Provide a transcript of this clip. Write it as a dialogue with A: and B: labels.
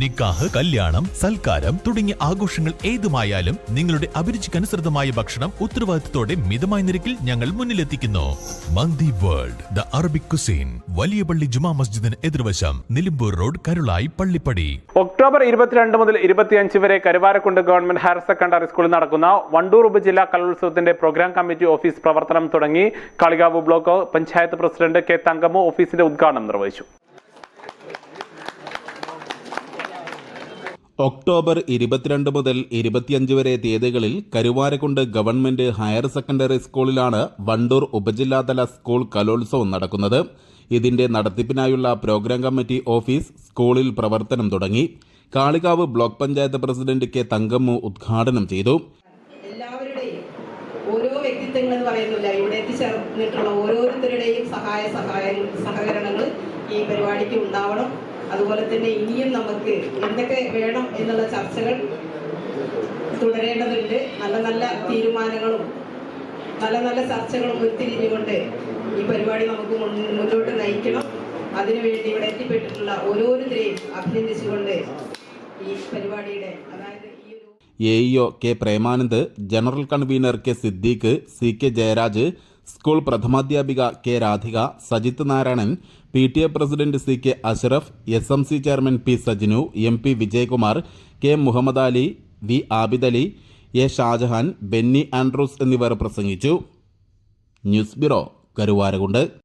A: നിക്കാഹ് കല്യാണം സൽക്കാരം തുടങ്ങിയ ആഘോഷങ്ങൾ ഏതുമായാലും നിങ്ങളുടെ അഭിരുചിക്കനുസൃതമായ ഭക്ഷണം ഉത്തരവാദിത്തത്തോടെ മിതമായ നിരക്കിൽ ഞങ്ങൾ മുന്നിലെത്തിക്കുന്നു. Mandi world the Arabic cuisine വലിയ പള്ളി ജുമാ മസ്ജിദിന് എതിർവശം നിലമ്പൂർ റോഡ് കരുളായി പള്ളിപ്പടി.
B: ഒക്ടോബർ ഇരുപത്തിരണ്ട് മുതൽ ഇരുപത്തിയഞ്ച് വരെ കരുവാരക്കുണ്ട് ഗവൺമെന്റ് ഹയർ സെക്കൻഡറി സ്കൂളിൽ നടക്കുന്ന വണ്ടൂർ ഉപജില്ലാ കലോത്സവത്തിന്റെ പ്രോഗ്രാം കമ്മിറ്റി ഓഫീസ് പ്രവർത്തനം തുടങ്ങി. Kalikavu block panchayat president K Thankammu ഓഫീസിന്റെ ഉദ്ഘാടനം നിർവഹിച്ചു.
C: ഒക്ടോബർ ഇരുപത്തിരണ്ട് മുതൽ ഇരുപത്തിയഞ്ച് വരെ തീയതികളിൽ കരുവാരക്കുണ്ട് ഗവൺമെന്റ് ഹയർ സെക്കൻഡറി സ്കൂളിലാണ് വണ്ടൂർ ഉപജില്ലാതല സ്കൂൾ കലോത്സവം നടക്കുന്നത്. ഇതിന്റെ നടത്തിപ്പിനായുള്ള പ്രോഗ്രാം കമ്മിറ്റി ഓഫീസ് സ്കൂളിൽ പ്രവർത്തനം തുടങ്ങി. Kalikavu block panchayat president K Thankammu ഉദ്ഘാടനം ചെയ്തു.
D: എല്ലാവരുടെയും ഓരോ വ്യക്തിത്വങ്ങൾ പറയുന്നില്ല ഇവിടെ എത്തിച്ചേർന്നിട്ടുള്ള ഓരോരുത്തരുടെയും സഹായ സഹായ സഹകരണങ്ങൾ ഈ പരിപാടിക്ക് ഉണ്ടാവണം. അതുപോലെ തന്നെ ഇനിയും നമുക്ക് എന്തൊക്കെ വേണം എന്നുള്ള ചർച്ചകൾ തുടരേണ്ടതുണ്ട്. നല്ല നല്ല തീരുമാനങ്ങളും നല്ല നല്ല ചർച്ചകളും ഉരുത്തിരിഞ്ഞുകൊണ്ട് ഈ പരിപാടി നമുക്ക് മുന്നോട്ട് നയിക്കണം. അതിനുവേണ്ടി ഇവിടെ എത്തിപ്പെട്ടിട്ടുള്ള ഓരോരുത്തരെയും അഭിനന്ദിച്ചുകൊണ്ട് ഈ പരിപാടിയുടെ അതായത്
C: A EO K Premanand general convener K Siddique C K Jayaraj school പ്രഥമാധ്യാപിക K Radhika Sajith Narayanan P T A president C K Ashraf S M C chairman P Sajinu M P Vijayakumar K Muhammad Ali V Abidali A Shajahan Benny Andrews എന്നിവർ പ്രസംഗിച്ചു. News bureau Karuvarakundu.